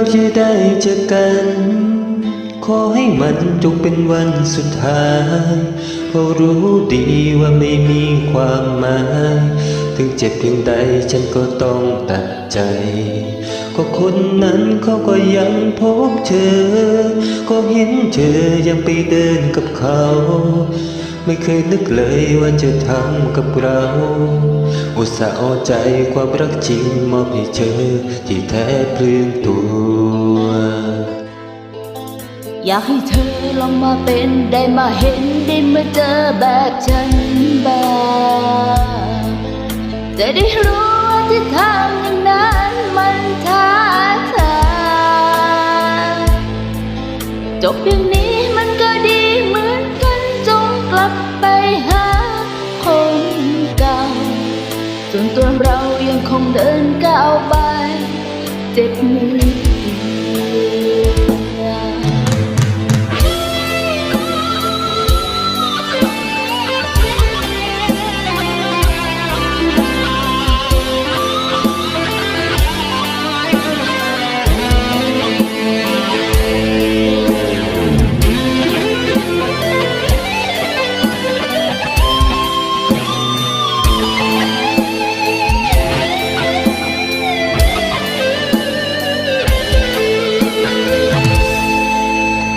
เราจะได้เจอกัน ขอให้มันจงเป็นวันสุดท้ายเพราะรู้ดีว่าไม่มีความหมาย ถึงเจ็บเพียงใดฉันก็ต้องตัดใจ ก็คนนั้นเขาก็ยังพบเธอ ก็เห็นเธอยังไปเดินกับเขา ไม่เคยนึกเลยว่าจะทำกับเรา อุตส่าห์เอาใจความรักจริงมอบให้เธอที่แท้เพลืองตัว อยากให้เธอลองมาเป็นได้มาเห็นได้มาเจอแบบฉันบ้างจะได้รู้ว่าที่ทำอย่างนั้นมันท้าทายจบอย่างนี้ กลับไปหาคนเก่าส่วนตัวเรายังคงเดินก้าวไป เจ็บมือ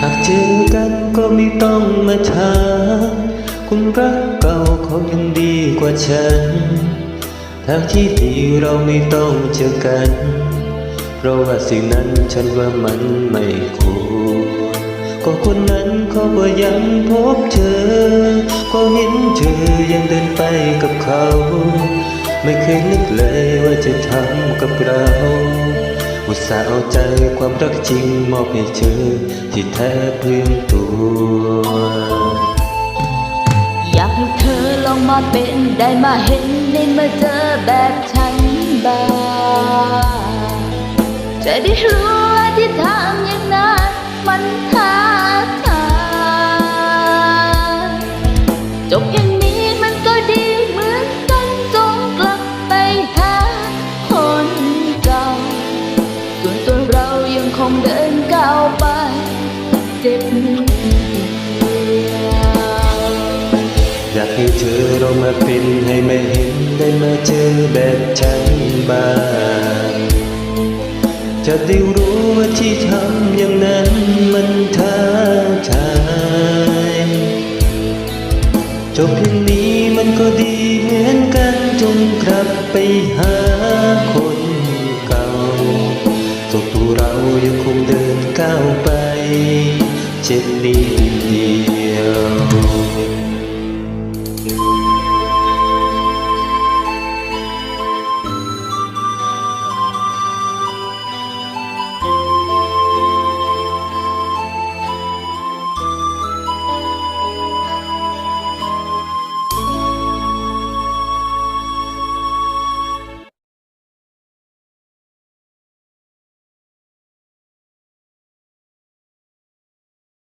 ากเจอกันก็ไม่ต้องมาถามคุณรักเก่าเขายังดีกว่าฉันทางที่ดีเราไม่ต้องเจอกัน เพราะว่าสิ่งนั้นฉันว่ามันไม่ควรก็คนนั้นเขาก็ยังพบเธอ ก็เห็นเธอยังเดินไปกับเขา ไม่เคยนึกเลยว่าจะทำกับเรา อุตส่าห์เอาใจความรักจริงมอบให้เธอที่แท้เพียงตัว อยากให้เธอลองมาเป็นได้มาเห็นได้มาเจอแบบฉันบ้างจะได้รู้ว่าที่ทำอย่างนั้นมัน อยากให้เธอลองมาเป็นให้ไม่เห็นได้มาเจอแบบฉันบ้างจะได้รู้ว่าที่ทำอย่างนั้นมันท้าทายจบเพียงนี้มันก็ดีเหมือนกันจงกลับไปหาคนเก่าส่วตัวเรายังคงเดินก้าวไป chết đi nhiều.